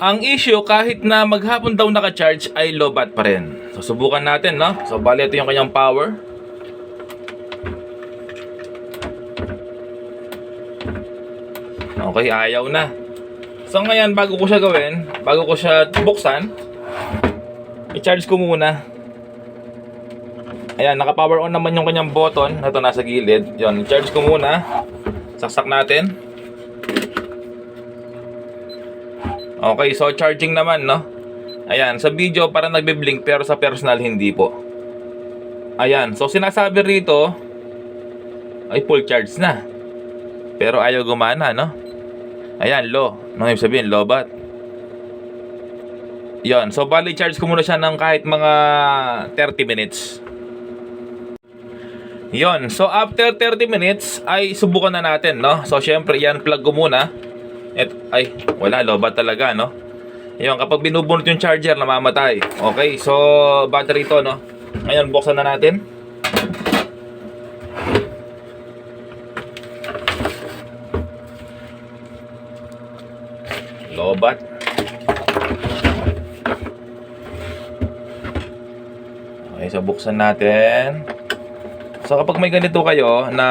ang issue kahit na maghapon daw naka-charge ay low bat pa rin. So subukan natin, no? So bali ito yung kanyang power. Okay, ayaw na. So ngayon, bago ko siya gawin, bago ko siya buksan, i-charge ko muna. Ayan, naka-power on naman yung kanyang button. Ito nasa gilid. Yun, charge ko muna. Saksak natin. Okay, so charging naman, no? Ayan, sa video para nagbe-blink pero sa personal hindi po. Ayan, so sinasabi rito ay full charge na. Pero ayaw gumana, no? Ayan, low. Ano ibig sabihin? Low bat. Yon, so bali charge ko muna siya ng kahit mga 30 minutes. Yon, so after 30 minutes ay subukan na natin, no? So syempre, yan plug ko muna. Et, ay, wala, lobat talaga, no? Yon, kapag binubunot yung charger, namamatay. Okay, so battery to, no? Ngayon, buksan na natin. Lobat. Okay, so buksan natin. So kapag may ganito kayo na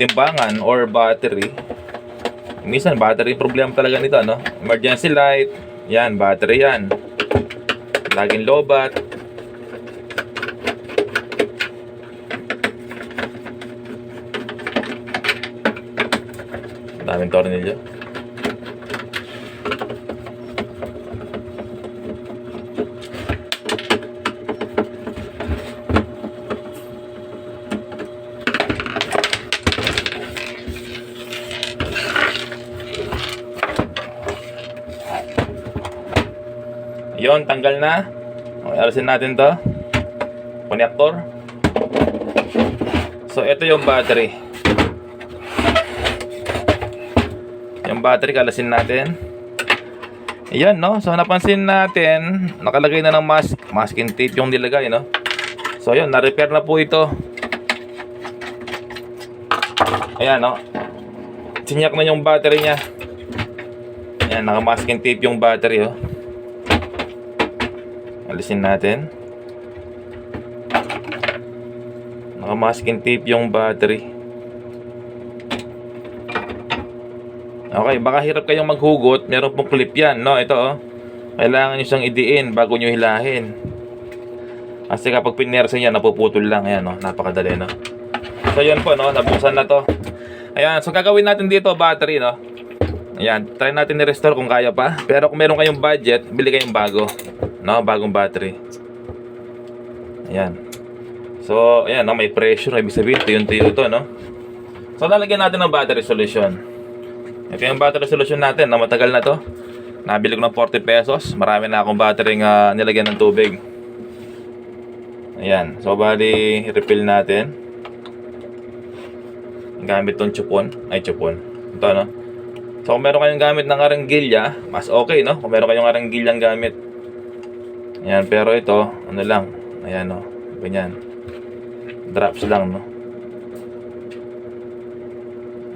timbangan or battery, minsan battery problem talaga nito, no? Emergency light, yan, battery yan. Laging lobat. Daming tornilyo. Yon, tanggal na. Okay, alisin natin to. Connector. So, ito yung battery. Yung battery, kalasin natin. Ayan, no? So, napansin natin, nakalagay na ng mask. Masking tape yung nilagay, no? So, yun, na-repair na po ito. Ayan, no? Sinyak na yung battery niya. Ayan, naka-masking tape yung battery, oh. Alisin natin. Naka-masking tape yung battery. Okay, baka hirap kayong maghugot. Meron pong clip yan, no? Ito, oh. Kailangan nyo siyang idiin bago nyo hilahin. Kasi kapag pinersa niya, napuputol lang. Ayan, no? Napakadali, no? So, yun po, no? Nabuksan na to. Ayan, so gagawin natin dito, battery, no? Ayan, try natin i-restore kung kaya pa. Pero kung meron kayong budget, bili kayong bago. No, bagong battery. Ayan. So, ayan, no, may pressure. Ibig sabihin, tuyo-tuyo to, no? So, lalagyan natin ng battery solution. Ito yung battery solution natin, na matagal na to. Nabili ko ng 40 pesos. Marami na akong battery nga nilagyan ng tubig. Ayan. So, bali, refill natin. Gamit tong chupon. Ay, chupon. Ito, no? So, kung meron kayong gamit ng aranggilya, mas okay, no? Kung meron kayong aranggilyang gamit. Ayan, pero ito, ano lang. Ayan, no? Ganyan. Drops lang, no?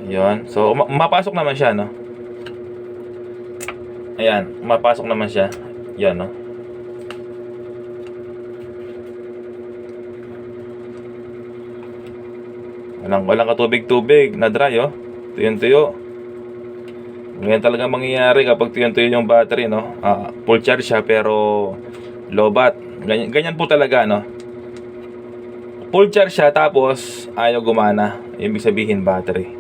Ayan. So, ma- mapasok naman siya, no? Ayan, mapasok naman siya. Yan, no? Walang, walang katubig-tubig na dry, oh. Tuyo-tuyo. Ganyan talaga mangyayari kapag tuyo-tuyo yung battery, no? Ah, full charge siya pero low bat. Ganyan, ganyan po talaga, no? Full charge siya tapos ayaw gumana. Ibig sabihin battery.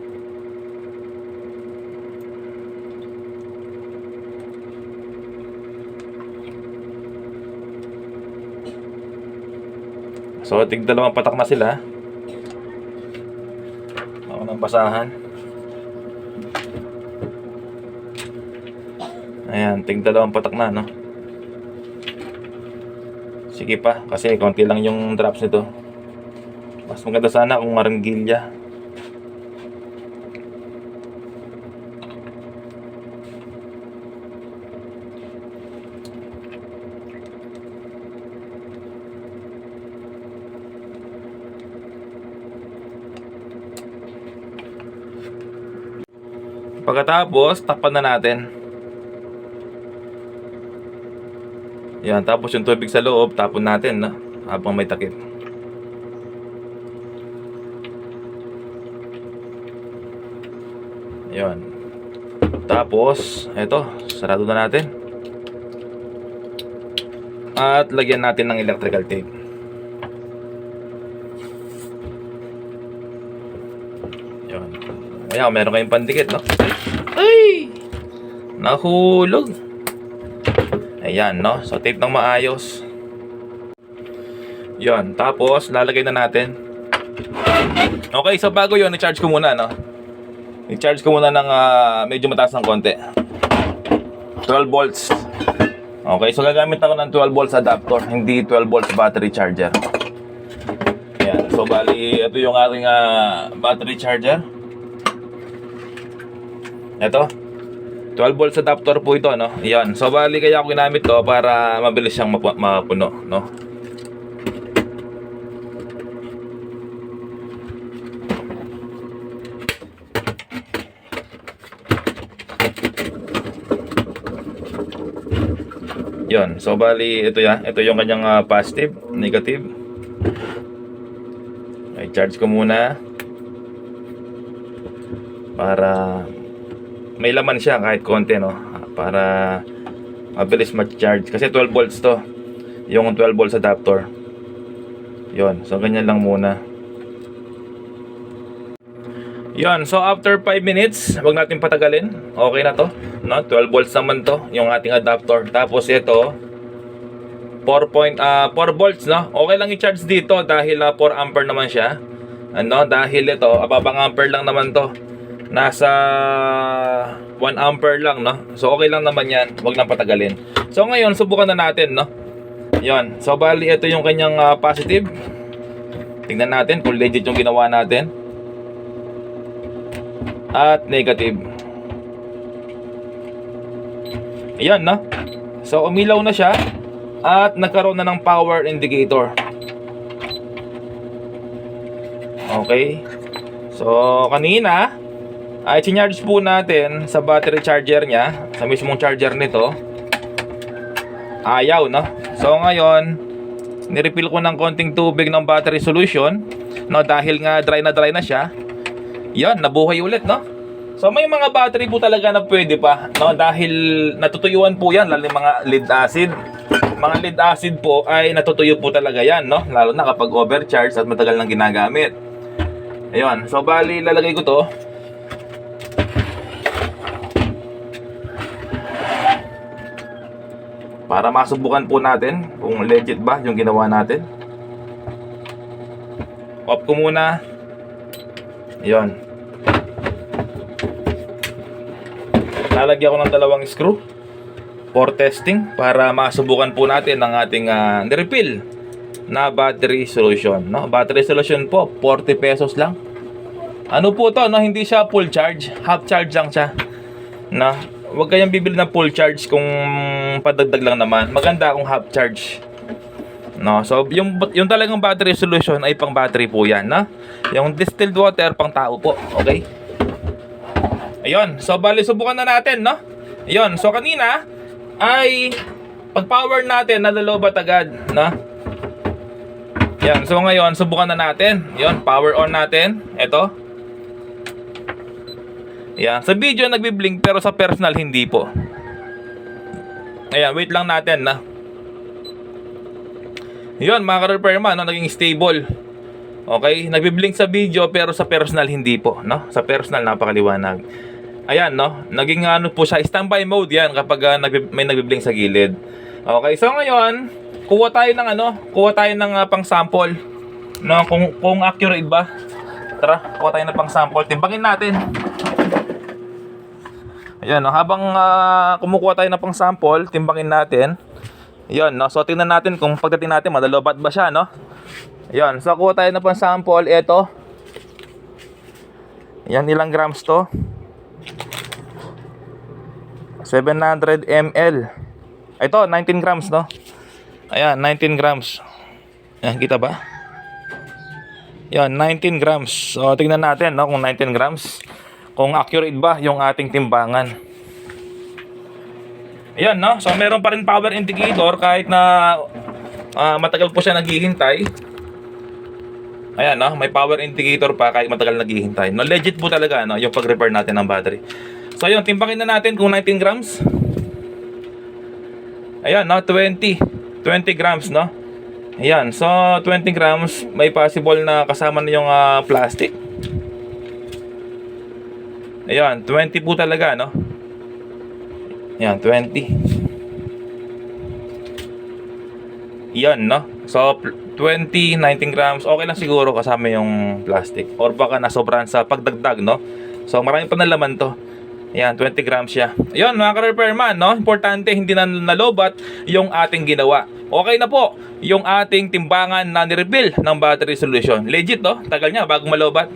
So, tig dalawang patak na sila. Ako ng basahan. Ayan, tig dalawang patak na, no? Sige pa, kasi konti lang yung drops nito. Mas maganda sana kung maranggilya. Pagkatapos, takpan na natin. Yan, tapos yung tubig sa loob, tapon natin, no? Habang may takip. Yan. Tapos, eto, sarado na natin. At lagyan natin ng electrical tape. Yan. Ayan, meron kayong pandikit, no? Ay! Nahulog. Ayan, no? So, tape ng maayos. Yan. Tapos, lalagay na natin. Okay, so bago yun, i-charge ko muna, no? I-charge ko muna ng ah, medyo mataas ng konti. 12 volts. Okay, so gagamit ako ng 12 volts adapter, hindi 12 volts battery charger. Ayan, so bali, ito yung ating ah, battery charger. Ito. 12 volts adapter po ito, no? Ayan, so bali kaya ako ginamit to para mabilis siyang mapu- mapuno, no? Yon. So bali ito ya, ito yung kanyang ah, positive, negative. Ay charge ko muna para may laman siya kahit konti no? Para mabilis ma-charge. Kasi 12 volts to. Yung 12 volts adapter. Yon so ganyan lang muna. Yon so after 5 minutes wag natin patagalin. Okay na to no? 12 volts naman to yung ating adapter. Tapos ito 4 point ah 4 volts no? Okay lang i-charge dito dahil ah, 4 ampere naman siya. Ano? Dahil ito ababang ampere lang naman to nasa 1 ampere lang no? So okay lang naman yan. Wag nang patagalin. So ngayon subukan na natin no? Yon so bali ito yung kanyang ah, positive. Tingnan natin kung legit yung ginawa natin. At negative. Ayan, no? So, umilaw na siya at nagkaroon na ng power indicator. Okay. So, kanina, ay charge po natin sa battery charger niya, sa mismong charger nito. Ayaw, no? So, ngayon, nirefill ko ng konting tubig ng battery solution, no? Dahil nga dry na dry na siya. Yan, nabuhay ulit, no? So may mga battery po talaga na pwede pa, no? Dahil natutuyuan po 'yan lalo mga lead acid. Mga lead acid po ay natutuyo po talaga 'yan, no? Lalo na kapag overcharge at matagal nang ginagamit. Ayun, so bali lalagay ko 'to. Para masubukan po natin kung legit ba yung ginawa natin. Off ko muna. Ayun. lalagyan ko ng dalawang screw for testing para masubukan po natin ang ating uh, refill na battery solution no battery solution po 40 pesos lang ano po to no hindi siya full charge half charge lang siya na Huwag kayong bibili ng full charge kung padagdag lang naman. Maganda kung half charge. No, so yung yung talagang battery solution ay pang battery po 'yan, na. Yung distilled water pang tao po, okay? Ayun, so bali subukan na natin, no? Ayun, so kanina ay pag power natin nalalobat agad, no? Yan, so ngayon subukan na natin. Ayun, power on natin. Ito. Yan, sa video nagbi-blink pero sa personal hindi po. Ayan, wait lang natin, na. Yun, mga ka-repairman, no, naging stable. Okay, nagbi-blink sa video pero sa personal hindi po, no? Sa personal napakaliwanag. Ayan, no? Naging ano po siya, standby mode 'yan kapag ah, nagbi- may nagbi-blink sa gilid. Okay, so ngayon, kuha tayo ng ano, kuha tayo ng ah, pang-sample. No, kung kung accurate ba? Tara, kuha tayo ng pang-sample. Timbangin natin. Ayan, no? habang ah, kumukuha tayo ng pang-sample, timbangin natin. Ayan, no? so tingnan natin kung pagdating natin, madalobat ba siya, no? Ayan, so kuha tayo ng pang-sample. Ito. Ayan, ilang grams to? 700 ml. Ito, 19 grams, no? Ayan, 19 grams. Ayan, kita ba? Ayan, 19 grams. So, tingnan natin, no? Kung 19 grams. Kung accurate ba yung ating timbangan. Ayan, no? So, meron pa rin power indicator kahit na ah, matagal po siya naghihintay. Ayan, no? May power indicator pa kahit matagal naghihintay. No, legit po talaga, no? Yung pag-repair natin ng battery. So, ayun, timpakin na natin kung 19 grams. Ayan, no? 20. 20 grams, no? Ayan, so 20 grams, may possible na kasama na yung ah, plastic. Ayan, 20 po talaga, no? Ayan, 20. Yan, no? So, pl- 20, 19 grams, okay lang siguro kasama yung plastic. Or baka nasobran sa pagdagdag, no? So, marami pa na laman to. Ayan, 20 grams siya. Ayan, mga ka-repairman, no? Importante, hindi na nalobat yung ating ginawa. Okay na po yung ating timbangan na nirefill ng battery solution. Legit, no? Tagal niya bago malobat.